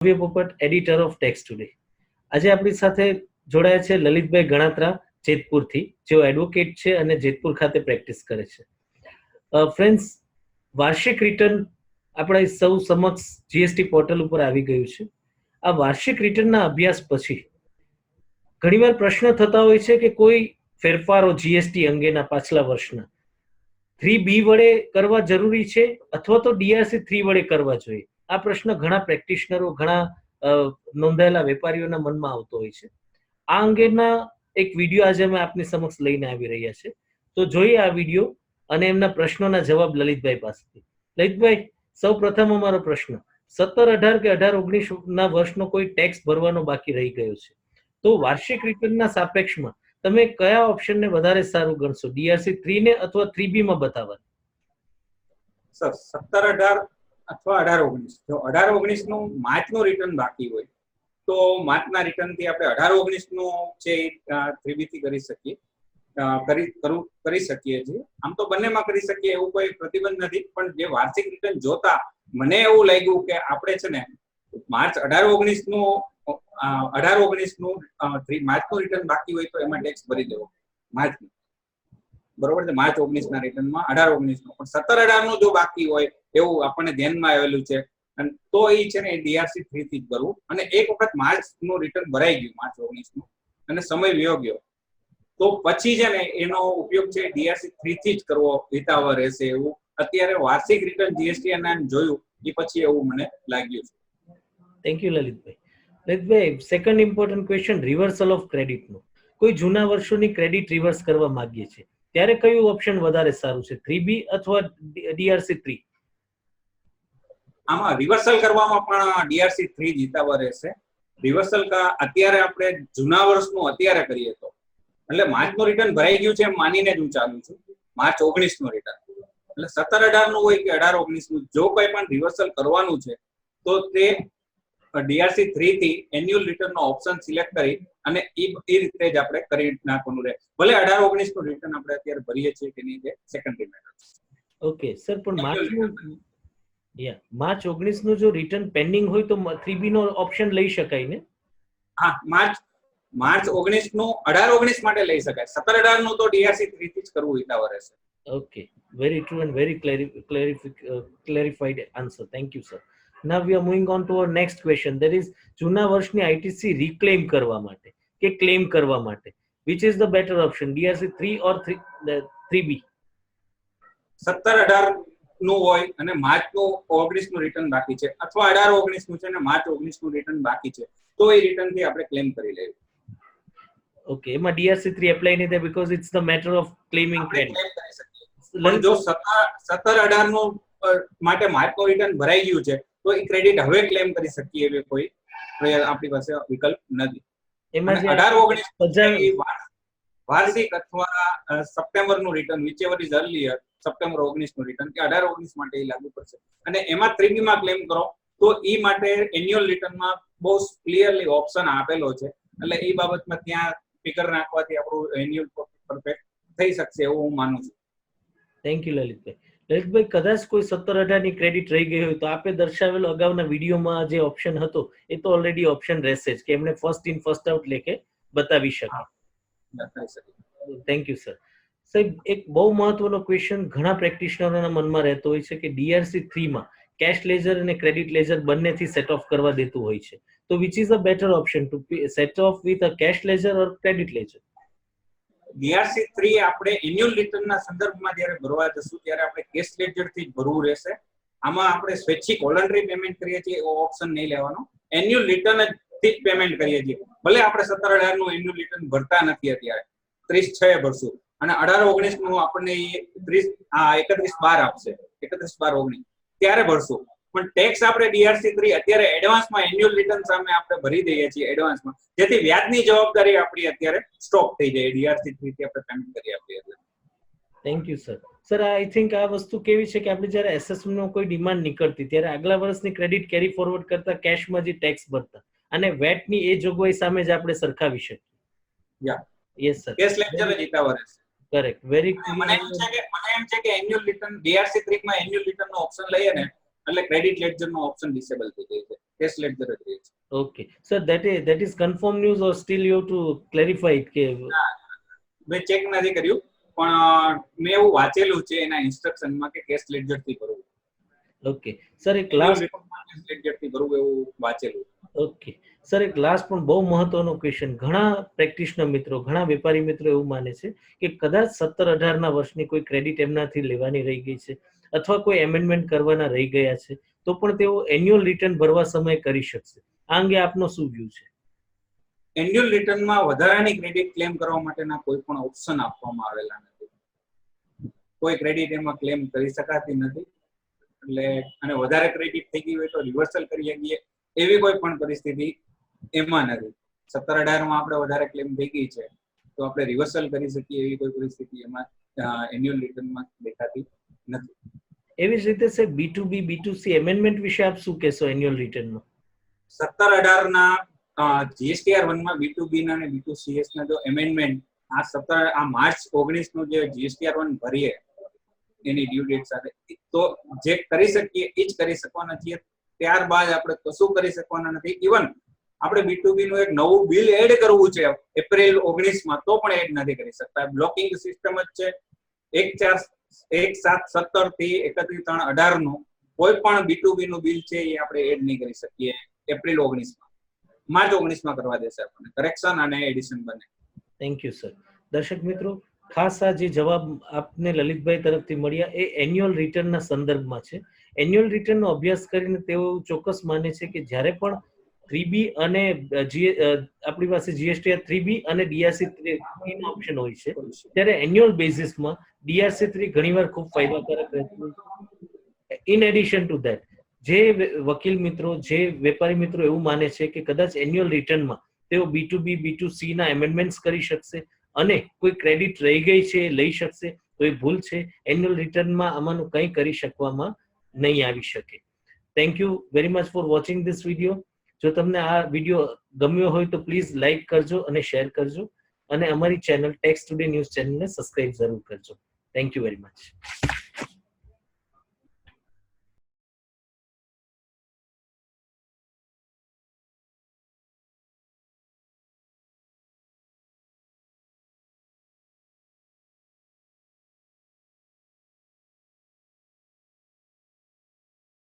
ભવ્ય પોપટ editor of tax today આજે આપણી સાથે જોડાયા છે લલિતભાઈ ગણાત્રા, જેતપુરથી. જેઓ એડવોકેટ છે અને જેતપુર ખાતે પ્રેક્ટિસ કરે છે. ફ્રેન્ડ્સ વાર્ષિક રિટર્ન આપણા સૌ સમક્ષ જીએસટી પોર્ટલ ઉપર આવી ગયું છે. આ વાર્ષિક રિટર્નના અભ્યાસ પછી ઘણીવાર પ્રશ્ન થતા હોય છે કે કોઈ ફેરફારો જીએસટી અંગેના પાછલા વર્ષના. થ્રી બી વડે કરવા જરૂરી છે અથવા તો ડીઆરસી થ્રી વડે કરવા જોઈએ? આ પ્રશ્ન ઘણા પ્રેક્ટિશનરો, ઘણા નોંધાયેલા વેપારીઓના મનમાં આવતો હોય છે. આ અંગેના એક વીડિયો આજે અમે આપની સમક્ષ લઈને આવી રહ્યા છે. તો જોઈએ આ વીડિયો અને એમના પ્રશ્નોના જવાબ લલિતભાઈ પાસેથી. લલિતભાઈ સૌ પ્રથમ અમારો પ્રશ્ન. સત્તર અઢાર કે અઢાર ઓગણીસ ના વર્ષનો કોઈ ટેક્સ ભરવાનો બાકી રહી ગયો છે. તો વાર્ષિક રિટર્નના સાપેક્ષમાં તમે કયા ઓપ્શનને વધારે સારું ગણશો? ડીઆરસી થ્રી ને અથવા થ્રી બી માં બતાવવા સર, સત્તર અઢાર અથવા અઢાર ઓગણીસ. જો અઢાર ઓગણીસનું માર્ચનું રિટર્ન બાકી હોય, તો માર્ચના રિટર્નથી આપણે અઢાર ઓગણીસનું છે ત્રિબીથી કરી શકીએ. કરી, કરું, કરી શકીએ છીએ. આમ તો બંનેમાં કરી શકીએ એવું કોઈ પ્રતિબંધ નથી, પણ જે વાર્ષિક રિટર્ન જોતા મને એવું લાગ્યું કે આપણે છે ને માર્ચ અઢાર ઓગણીસનું અઢાર ઓગણીસનું માર્ચનું રિટર્ન બાકી હોય તો એમાં ટેક્સ ભરી દેવો. માર્ચ બરોબર છે? માર્ચ ઓગણીસ ના રિટર્નમાં અઢાર ઓગણીસનું પણ સત્તર અઢારનું જો બાકી હોય એવું આપણને ધ્યાનમાં આવેલું છે. અને તો એ છે ને ડીઆરસી થ્રી થી જ ભરવું. અને એક વખત માર્ચનું રિટર્ન ભરાઈ ગયું, માર્ચ ઓગણીસનું અને સમય વયો ગયો. તો પછી છે ને એનો ઉપયોગ છે ડીઆરસી થ્રી થી જ કરવો હિતાવહ રહેશે એવું. અત્યારે વાર્ષિક રિટર્ન જીએસટી અને જોયું, એ પછી એવું મને લાગ્યું છે. Thank you Lalitbhai. Lalitbhai second important question reversal of ક્રેડિટનું. કોઈ જૂના વર્ષોની ક્રેડિટ રિવર્સ કરવા માંગીએ છીએ? ત્યારે કયું ઓપ્શન વધારે સારું છે? થ્રી બી અથવા ડીઆરસી થ્રી આમાં રિવર્સલ કરવામાં પણ ડીઆરસી થ્રી જીતાવા રહેશે. રિવર્સલ અત્યારે આપણે જૂના વર્ષનું અત્યારે કરીએ તો. એટલે માર્ચનું રિટર્ન ભરાઈ ગયું છે એમ માનીને જ હું ચાલુ છું. માર્ચ ઓગણીસનું રિટર્ન એટલે સત્તર અઢારનું હોય કે અઢાર ઓગણીસનું જો કોઈ પણ રિવર્સલ કરવાનું છે તો તે ડીઆરસી થ્રી થી એન્યુઅલ રિટર્ન નો ઓપ્શન સિલેક્ટ કરી અને એ એ રીતે જ આપણે કરી નાખવાનું રહે. ભલે અઢાર ઓગણીસનું રિટર્ન આપણે અત્યારે ભરીએ છીએ કે નહીં સેકન્ડરી મેટર ઓકે સર પણ માર્ચ યા માર્ચ ઓગણીસનું જો રિટર્ન પેન્ડિંગ હોય તો થ્રી બી નો ઓપ્શન લઈ શકાય ને? હા માર્ચ માર્ચ ઓગણીસનું અઢાર ઓગણીસ માટે લઈ શકાય. સત્તર અઢારનું તો ડીઆરસી થ્રી થી જ કરવું હિતાવહ રહેશે okay very true and very clarified answer thank you sir now we are moving on to our next question there is જૂના વર્ષની આઈટીસી રિક્લેમ કરવા માટે કે ક્લેમ કરવા માટે? Which is the better option DRC three or three three B સત્તર અઢાર નું હોય અને માર્ચનું ઓગણીસનું રિટર્ન બાકી છે અથવા અઢાર ઓગણીસનું છે અને માર્ચ ઓગણીસનું રિટર્ન બાકી છે. તો એ રિટર્નથી આપણે ક્લેમ કરી લેવું ઓકે એમાં ડીઆરસી થ્રી એપ્લાય નહીં થાય because it's the matter of claiming credit જો સત્તર અઢારનું માટે માર્કનું રિટર્ન ભરાઈ ગયું છે તો એ ક્રેડિટ હવે ક્લેમ કરી શકીએ એવી કોઈ આપણી પાસે વિકલ્પ નથી. એમાં અઢાર ઓગણીસ વાર્ષિક અથવા સપ્ટેમ્બરનું return whichever is earlier September ઓગણીસનું return કે અઢાર ઓગણીસ માટે એ લાગુ પડશે. અને એમાં ત્રીબી માં ક્લેમ કરો તો એ માટે એન્યુઅલ રિટર્નમાં બહુ ક્લિયરલી ઓપ્શન આપેલો છે. એટલે એ બાબતમાં ત્યાં ફિગર નાખવાથી આપણું એન્યુઅલ પરફેક્ટ થઈ શકશે એવું હું માનું છું. Thank you Lalitbhai. લલિતભાઈ કદાચ કોઈ સત્તર અઢારની ક્રેડિટ રહી ગઈ હોય તો આપે દર્શાવેલો અગાઉના વિડીયોમાં જે ઓપ્શન હતો એ તો ઓલરેડી ઓપ્શન રહેશે જ કે એમને ફર્સ્ટ ઇન ફર્સ્ટ આઉટ લેખે બતાવી શકે. થેન્ક યુ સર સાહેબ એક બહુ મહત્વનો ક્વેશ્ચન ઘણા પ્રેક્ટિશનરોના મનમાં રહેતો હોય છે કે ડીઆરસી થ્રીમાં કેશ લેઝર અને ક્રેડિટ લેઝર બંનેથી સેટ ઓફ કરવા દેતું હોય છે. તો which is a better option to set off with a cash ledger or credit ledger DRC three આપણે એન્યુઅલ રિટર્નના સંદર્ભમાં જ્યારે ભરવા જશું, ત્યારે આપણે કેશ લેજરથી જ ભરવું રહેશે. આમાં આપણે સ્વૈચ્છિક વોલન્ટરી પેમેન્ટ કરીએ છીએ એવો ઓપ્શન નહીં લેવાનો. એન્યુઅલ રિટર્ન થી જ પેમેન્ટ કરીએ છીએ. ભલે આપણે સત્તર અઢારનું એન્યુઅલ રિટર્ન ભરતા નથી અત્યારે. ત્રીસ છ ભરશું. અને અઢાર ઓગણીસનું આપણને ત્રીસ, આ એકત્રીસ બાર આપશે એકત્રીસ બાર ઓગણીસ. ત્યારે ભરશું. પણ ટેક્સ આપણે ડીઆરસી થ્રી અત્યારે એડવાન્સમાં એન્યુઅલ રિટર્ન સામે આપણે ભરી દઈએ છીએ એડવાન્સમાં જેથી વ્યાજની જવાબદારી આપણી અત્યારે સ્ટોપ થઈ જાય. ડીઆરસી થ્રી થી આપણે પેમેન્ટ કરી આપીએ છીએ. Thank you sir sir I think આ વસ્તુ કેવી છે કે આપણે જ્યારે એસએસએમ નો કોઈ ડિમાન્ડ નીકળતી, ત્યારે આગલા વર્ષની ક્રેડિટ કેરી ફોરવર્ડ કરતા કેશમાં જે ટેક્સ ભરતા. અને વેટની એ જોગવાઈ સામે જ આપણે સરખાવી શકીએ. યસ સર કેશ લેક્ચર જ કરેક્ટ વેરી મને એમ છે કે મને એમ છે કે એન્યુઅલ રિટર્ન ડીઆરસી થ્રી માં એન્યુઅલ રિટર્ન નો ઓપ્શન લઈએ ને એટલે ક્રેડિટ લેક્ચર નો ઓપ્શન ડિસેબલ થઈ જાય છે. કેશ લેક્ચર જ રહે છે. Okay sir that is that is confirm news or still you to clarify કે મેં ચેક નથી કર્યું પણ મેં એવું વાંચેલું છે એના ઇન્સ્ટ્રક્શનમાં કે કેશ લેડજરથી કરવું ઓકે સર એક લાસ્ટ લેડજરથી કરવું એવું વાંચેલું ઓકે સર એક લાસ્ટ પણ બહુ મહત્વનો ક્વેશ્ચન ઘણા પ્રેક્ટિશનર મિત્રો, ઘણા વેપારી મિત્રો એવું માને છે કે કદાચ સત્તર અઢારના વર્ષની કોઈ ક્રેડિટ એમનાથી લેવાની રહી ગઈ છે અથવા કોઈ એમેન્ડમેન્ટ કરવાના રહી ગયા છે, તો પણ તેઓ એન્યુઅલ રિટર્ન ભરવા સમયે કરી શકશે. આ અંગે આપનો શું વ્યૂ છે? એન્યુઅલ રિટર્નમાં વધારાની ક્રેડિટ ક્લેમ કરવા માટેના કોઈ પણ ઓપ્શન આપવામાં આવેલા નથી. કોઈ ક્રેડિટ એમાં ક્લેમ કરી શકાતી નથી. એટલે અને વધારે ક્રેડિટ થઈ ગઈ હોય તો રિવર્સલ કરી શકીએ. એવી કોઈ પણ પરિસ્થિતિ એમાં નથી. સત્તર અઢારમાં આપણે વધારે ક્લેમ થઈ ગઈ છે તો આપણે રિવર્સલ કરી શકીએ એવી કોઈ પરિસ્થિતિ એમાં એન્યુઅલ રિટર્નમાં દેખાતી નથી. એવી જ રીતે sir B to B B to C amendment વિશે આપ શું કહેશો એન્યુઅલ રિટર્નમાં સત્તર અઢાર ના જીએસટીઆર વનમાં બી ટુ બી ના અને બી ટુ સીએસ ના જો એમેન્ડમેન્ટ આ સત્તર આ માર્ચ ઓગણીસનું જે જીએસટીઆર વન ભરીએ એની ડ્યુ ડેટ સાથે તો જે કરી શકીએ એ જ કરી શકવાના છીએ. ત્યારબાદ આપણે કશું કરી શકવાના નથી. ઇવન આપણે બી ટુ બી નું એક નવું બિલ એડ કરવું છે એપ્રિલ ઓગણીસમાં તો પણ એડ નથી કરી શકતા. બ્લોકિંગ સિસ્ટમ જ છે. એક ચાર, એક સાત, સત્તરથી એકત્રીસ ત્રણ અઢારનું કોઈ પણ બી ટુ બી નું બિલ છે, એ આપણે એડ નહીં કરી શકીએ. એપ્રિલ ઓગણીસમાં માર્ચ ઓગણીસમાં કરવા દેશે આપણને. કરેક્શન અને એડિશન બને. થેન્ક યુ સર દર્શક મિત્રો ખાસ આ જે જવાબ આપને લલિતભાઈ તરફથી મળ્યા એ એન્યુઅલ રિટર્નના સંદર્ભમાં છે. એન્યુઅલ રિટર્નનો અભ્યાસ કરીને તેઓ ચોક્કસ માને છે કે જ્યારે પણ થ્રી અને આપણી પાસે જીએસટી થ્રી બી અને ડીઆરસી થ્રી નો ઓપ્શન હોય છે, ત્યારે એન્યુઅલ બેઝિસમાં ડીઆરસી થ્રી ઘણીવાર ખૂબ ફાયદાકારક રહેતું ઇન એડિશન ટુ ધેટ જે વકીલ મિત્રો, જે વેપારી મિત્રો એવું માને છે કે કદાચ એન્યુઅલ રિટર્નમાં તેઓ B to B B to C ના એમેન્ડમેન્ટ્સ કરી શકશે અને કોઈ ક્રેડિટ રહી ગઈ છે, લઈ શકશે એ ભૂલ છે એન્યુઅલ રિટર્નમાં આમાંનું કંઈ કરી શકવામાં નહીં આવી શકે. Thank you very much for watching this video જો તમને આ વીડિયો ગમ્યો હોય તો પ્લીઝ લાઇક કરજો અને શેર કરજો. અને અમારી ચેનલ ટેક્સ ટુડે ન્યૂઝ ચેનલને સબસ્ક્રાઇબ જરૂર કરજો. Thank you very much